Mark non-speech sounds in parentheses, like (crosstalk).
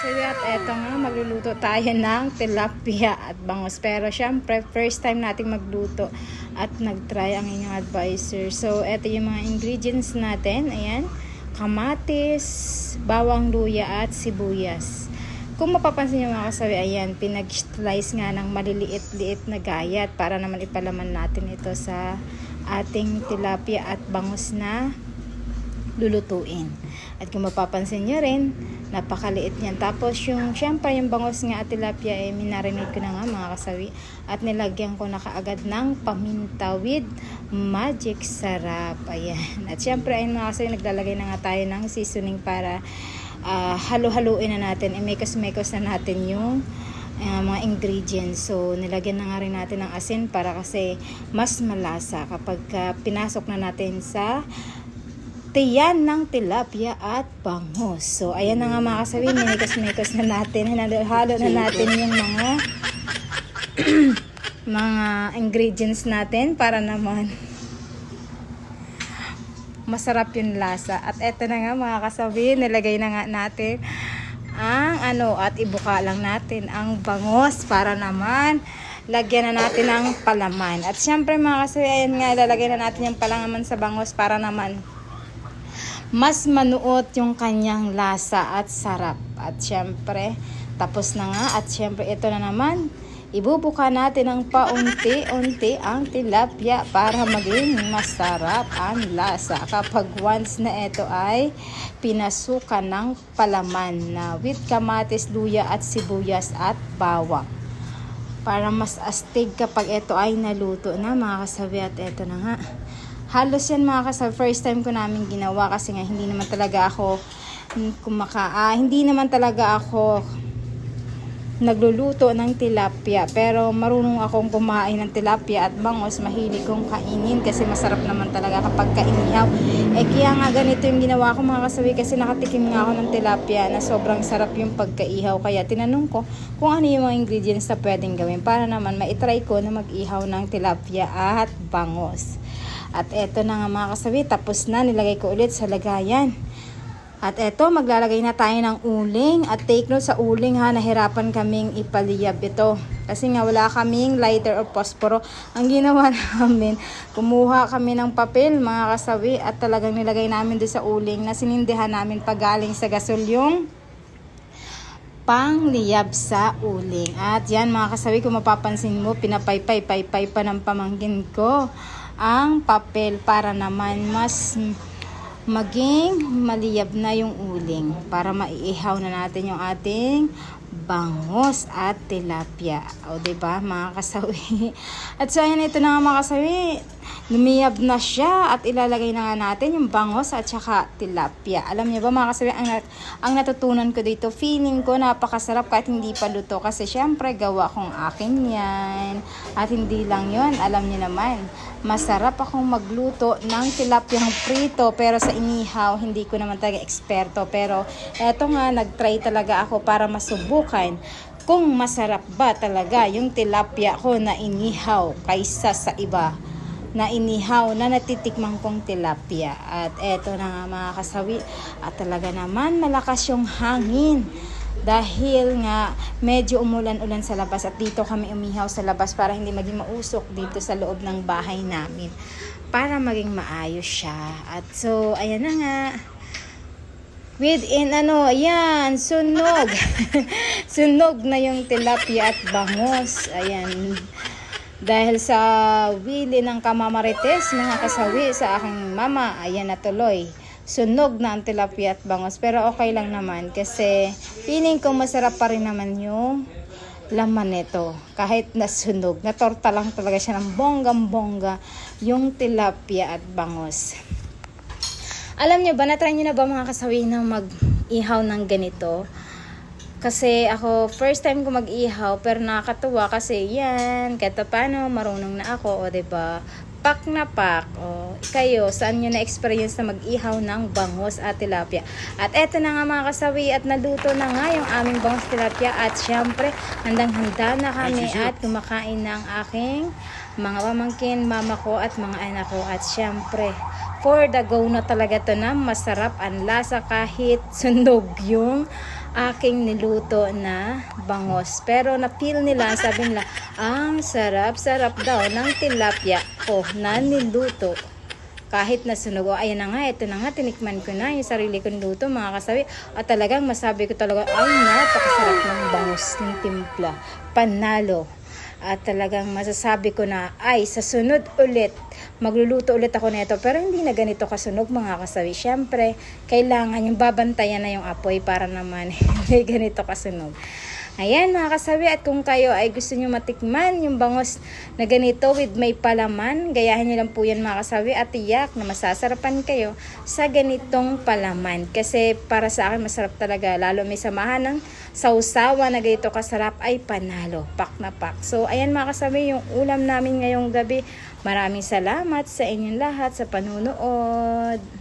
kasawi at eto nga, magluluto tayo ng tilapia at bangus. Pero syempre, first time nating magluto at nag-try ang inyong advisor. So, eto yung mga ingredients natin. Ayan, kamatis, bawang luya at sibuyas. Kung mapapansin nyo mga kasawi, ayan, pinag-slice nga ng maliliit-liit na gayat para naman ipalaman natin ito sa ating tilapia at bangus na lulutuin. At kung mapapansin nyo rin, napakaliit niyan. Tapos yung, syempre yung bangos nga at tilapia, eh, minarinate ko na nga mga kasawi. At nilagyan ko na kaagad ng paminta with magic sarap. Ayan. At syempre, ayun mga kasawi, naglalagay na nga tayo ng seasoning para ah, halo-haluin na natin. I-mekos-mekos na natin yung uh, mga ingredients. So, nilagyan na nga rin natin ng asin para kasi mas malasa kapag ah, pinasok na natin sa tiyan ng tilapia at bangus. So, ayan na nga mga kasabi, minikos-mikos na natin. Halo na natin yung mga (clears throat) mga ingredients natin para naman masarap yung lasa. At eto na nga mga kasabi, nilagay na nga natin ang ano at ibuka lang natin ang bangos para naman lagyan na natin ng palaman. At syempre mga kasabi, ayan nga, ilalagay na natin yung palaman sa bangos para naman mas manuot yung kanyang lasa at sarap. At syempre, tapos na nga. At syempre, ito na naman. Ibubuka natin ng paunti-unti ang tilapia para maging masarap ang lasa. Kapag once na ito ay pinasukan ng palaman na with kamatis, luya at sibuyas at bawang. Para mas astig kapag ito ay naluto na mga kasabi at ito na nga halos yan mga kasal, first time ko namin ginawa kasi nga hindi naman talaga ako kumaka, ah, hindi naman talaga ako nagluluto ng tilapia. Pero marunong akong kumain ng tilapia at bangos mahilig kong kainin kasi masarap naman talaga kapag kainihaw. Eh kaya nga ganito yung ginawa ko mga kasawi kasi nakatikim nga ako ng tilapia na sobrang sarap yung pagkaihaw. Kaya tinanong ko kung ano yung mga ingredients na pwedeng gawin para naman maitry ko na mag-ihaw ng tilapia at bangos at eto na nga mga kasawi, tapos na, nilagay ko ulit sa lagayan. At eto, maglalagay na tayo ng uling. At take note sa uling ha, nahirapan kaming ipaliyab ito. Kasi nga wala kaming lighter o posporo. Ang ginawa (laughs) namin, kumuha kami ng papel mga kasawi at talagang nilagay namin doon sa uling na sinindihan namin pagaling sa gasol yung pangliyab sa uling. At yan mga kasawi, kung mapapansin mo, pinapaypay-paypay pa ng pamangkin ko ang papel para naman mas maging maliyab na yung uling para maiihaw na natin yung ating bangos at tilapia. O, ba diba, mga kasawi? (laughs) At so, ayan, ito na nga mga kasawi. Lumiyab na siya at ilalagay na nga natin yung bangos at saka tilapia. Alam niyo ba mga kasawi, ang, ang natutunan ko dito, feeling ko napakasarap kahit hindi pa luto kasi syempre gawa kong akin yan. At hindi lang yon alam niyo naman, masarap akong magluto ng tilapia prito pero sa inihaw hindi ko naman talaga eksperto pero eto nga nagtry talaga ako para masubukan kung masarap ba talaga yung tilapia ko na inihaw kaysa sa iba na inihaw na natitikman kong tilapia. At eto na nga mga kasawi. At talaga naman malakas yung hangin. Dahil nga medyo umulan-ulan sa labas at dito kami umihaw sa labas para hindi maging mausok dito sa loob ng bahay namin. Para maging maayos siya. At so, ayan na nga. Within ano, ayan, sunog. (laughs) sunog na yung tilapia at bangos. Ayan. Dahil sa wili ng kamamarites, mga kasawi sa aking mama, ayan na tuloy. Sunog na ang tilapia at bangos. Pero okay lang naman kasi feeling ko masarap pa rin naman yung laman nito. Kahit nasunog, natorta lang talaga siya ng bonggang-bongga yung tilapia at bangos. Alam nyo ba, na-try nyo na ba mga kasawi na mag-ihaw ng ganito? Kasi ako, first time ko mag-ihaw, pero nakakatuwa kasi yan, kahit paano, marunong na ako, o ba diba? Pak na pak, o kayo, saan nyo na-experience na mag-ihaw ng bangos at tilapia? At eto na nga mga kasawi, at naluto na nga yung aming bangos tilapia, at syempre, handang-handa na kami at kumakain ng aking mga pamangkin, mama ko at mga anak ko. At syempre, for the go na talaga to na masarap ang lasa kahit sunog yung aking niluto na bangos. Pero na-feel nila, sabi nila, ang sarap-sarap daw ng tilapia ko na niluto. Kahit nasunog, o ayan na nga, ito na nga, tinikman ko na yung sarili kong luto, mga kasabi. At talagang masabi ko talaga, ay napakasarap ng bangus ng timpla. Panalo. At talagang masasabi ko na, ay, sa sunod ulit, magluluto ulit ako nito. Pero hindi na ganito kasunog mga kasawi. Siyempre, kailangan yung babantayan na yung apoy para naman (laughs) hindi ganito kasunog. Ayan mga kasabi, at kung kayo ay gusto nyo matikman yung bangos na ganito with may palaman, gayahin nyo lang po yan mga kasabi at tiyak na masasarapan kayo sa ganitong palaman. Kasi para sa akin masarap talaga, lalo may samahan ng sausawa na ganito kasarap ay panalo, pak na pak. So ayan mga kasabi, yung ulam namin ngayong gabi. Maraming salamat sa inyong lahat sa panunood.